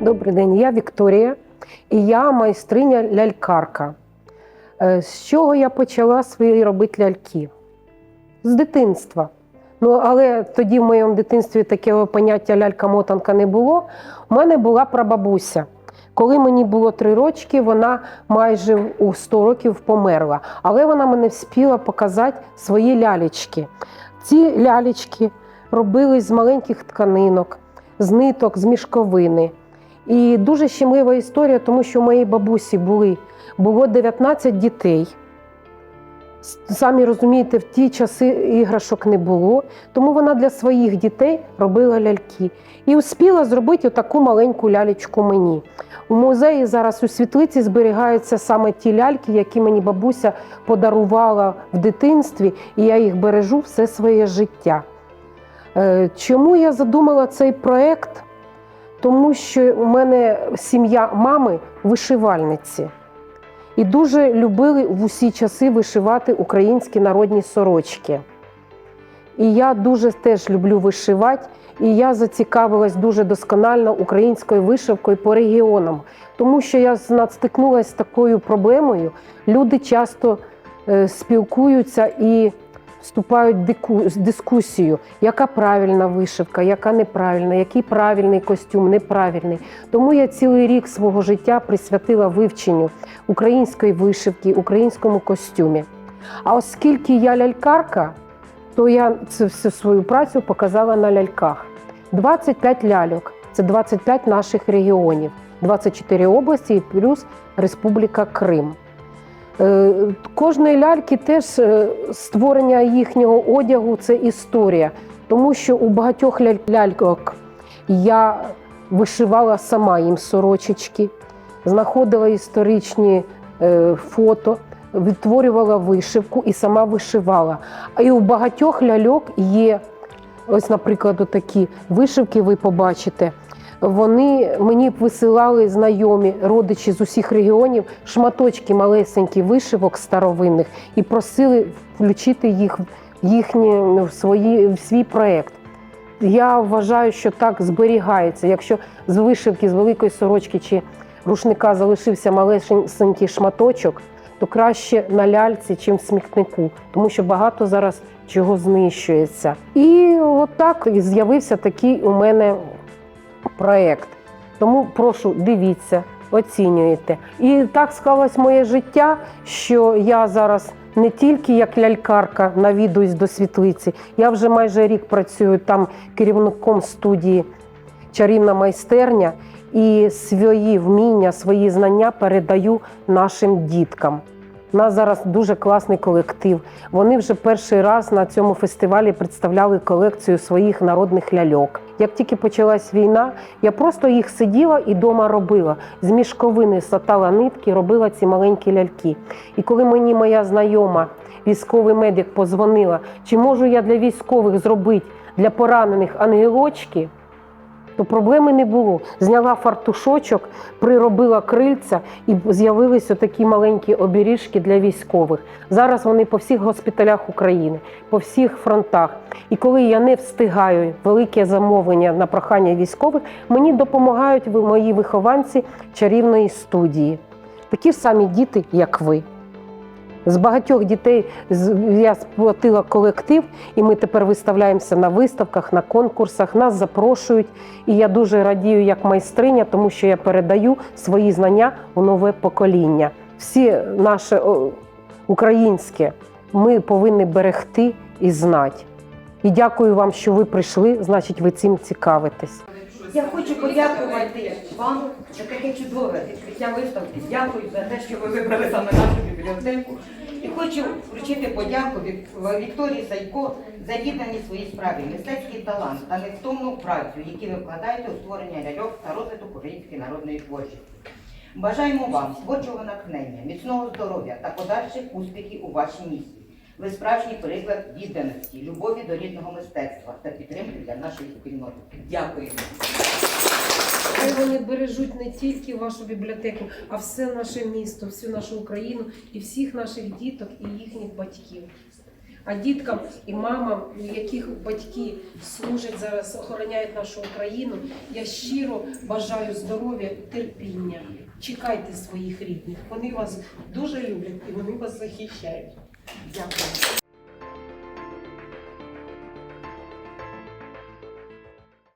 Добрий день, я Вікторія і я майстриня лялькарка. Е, З чого я почала свої робити ляльки? З дитинства. Ну, але тоді в моєму дитинстві такого поняття лялька-мотанка не було. У мене була прабабуся. Коли мені було три рочки, вона майже у 100 років померла. Але вона мене вспіла показати свої лялечки. Ці лялечки робили з маленьких тканинок, з ниток, з мішковини. І дуже щемлива історія, тому що у моїй бабусі були, було 19 дітей. Самі розумієте, в ті часи іграшок не було, тому вона для своїх дітей робила ляльки. І успіла зробити таку маленьку лялечку мені. У музеї зараз у світлиці зберігаються саме ті ляльки, які мені бабуся подарувала в дитинстві, і я їх бережу все своє життя. Е, Чому я задумала цей проєкт? Тому що у мене сім'я мами вишивальниці. І дуже любили в усі часи вишивати українські народні сорочки. І я дуже теж люблю вишивати, і я зацікавилась дуже досконально українською вишивкою по регіонам, тому що я стикнулася з такою проблемою. Люди часто е, спілкуються і вступають в дискусію, яка правильна вишивка, яка неправильна, який правильний костюм, неправильний. Тому я цілий рік свого життя присвятила вивченню української вишивки, українському костюмі. А оскільки я лялькарка, то я цю всю свою працю показала на ляльках. 25 ляльок це 25 наших регіонів, 24 області і плюс Республіка Крим. Е, Кожної ляльки теж е, створення їхнього одягу це історія, тому що у багатьох ляль- ляльок я вишивала сама їм сорочечки, знаходила історичні е, фото, відтворювала вишивку і сама вишивала. А і у багатьох ляльок є, ось, наприклад, такі вишивки, ви побачите. Вони мені висилали знайомі родичі з усіх регіонів шматочки малесенькі вишивок старовинних і просили включити їх їхні ну, в свої в свій проект. Я вважаю, що так зберігається. Якщо з вишивки, з великої сорочки чи рушника залишився малесенький шматочок, то краще на ляльці, чим в смітнику, тому що багато зараз чого знищується. І отак з'явився такий у мене проект. Тому прошу, дивіться, оцінюйте. І так склалось моє життя, що я зараз не тільки як лялькарка навідуюсь до світлиці, я вже майже рік працюю там керівником студії Чарівна майстерня і свої вміння, свої знання передаю нашим діткам. У нас зараз дуже класний колектив. Вони вже перший раз на цьому фестивалі представляли колекцію своїх народних ляльок. Як тільки почалась війна, я просто їх сиділа і дома робила. З мішковини сатала нитки, робила ці маленькі ляльки. І коли мені моя знайома, військовий медик, позвонила, чи можу я для військових зробити для поранених ангелочки, то проблеми не було. Зняла фартушочок, приробила крильця і з'явилися такі маленькі оберіжки для військових. Зараз вони по всіх госпіталях України, по всіх фронтах. І коли я не встигаю велике замовлення на прохання військових, мені допомагають мої вихованці чарівної студії. Такі ж самі діти, як ви. З багатьох дітей я сплатила колектив, і ми тепер виставляємося на виставках, на конкурсах. Нас запрошують. І я дуже радію як майстриня, тому що я передаю свої знання у нове покоління. Всі наше українське ми повинні берегти і знати. І дякую вам, що ви прийшли. Значить, ви цим цікавитесь. Я хочу подякувати вам за таке чудове відкриття виставки. Дякую за те, що ви вибрали саме нашу бібліотеку. І хочу вручити подяку Вікторії Сайко за відданість своїй справі, мистецький талант та невтомну працю, які ви вкладаєте у створення ляльок та розвиток української народної творчості. Бажаємо вам творчого натхнення, міцного здоров'я та подальших успіхів у вашій місії. Ви справжній приклад відданості, любові до рідного мистецтва та підтримки для нашої спільноти. Дякуємо. Хай вони бережуть не тільки вашу бібліотеку, а все наше місто, всю нашу Україну і всіх наших діток і їхніх батьків. А діткам і мамам, яких батьки служать зараз, охороняють нашу Україну, я щиро бажаю здоров'я, терпіння. Чекайте своїх рідних. Вони вас дуже люблять і вони вас захищають. Дякую.